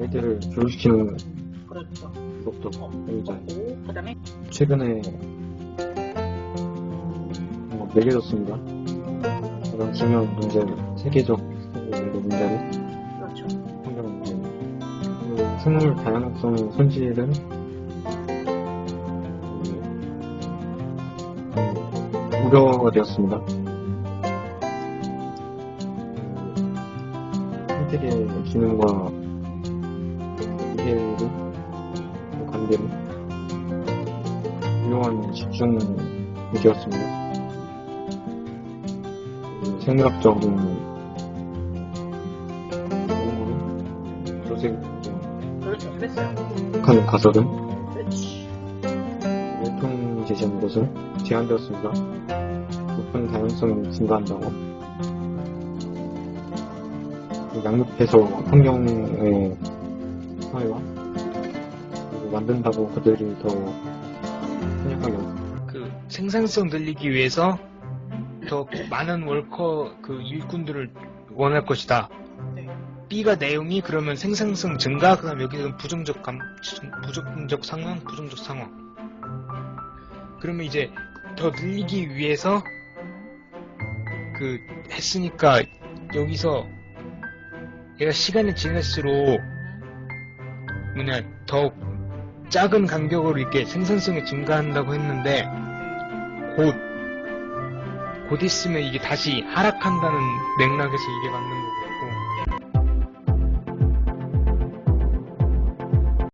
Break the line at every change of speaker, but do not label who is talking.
아이들을 교육시키는
그렇죠.
것도
어,
배우자.
그렇고 그다음에
최근에 뭐 매겨졌습니다. 가장 중요한 문제, 세계적 문제를
그렇죠.
환경 문제. 그 생물 다양성 손실은 음, 우려가 되었습니다. 생태계 기능과 유용한 집중이 되었습니다. 그 생물학적인 연구를 조직
그렇죠. 그랬어요.
하는 가설은. 일통 제시한 것은 제한되었습니다. 높은 다양성이 증가한다고 그 양육해서 그리고 만든다고 그들이 더 편협하게
그 생산성 늘리기 위해서 더 많은 월커 그 일꾼들을 원할 것이다.
네.
B가 내용이 그러면 생산성 증가, 그다음 여기서는 부정적 감, 부정적 상황, 부정적 상황. 그러면 이제 더 늘리기 위해서 그 했으니까 여기서 얘가 시간이 지날수록 뭐냐 더 작은 간격으로 이렇게 생산성이 증가한다고 했는데 곧, 곧 있으면 이게 다시 하락한다는 맥락에서 이게 맞는 거고.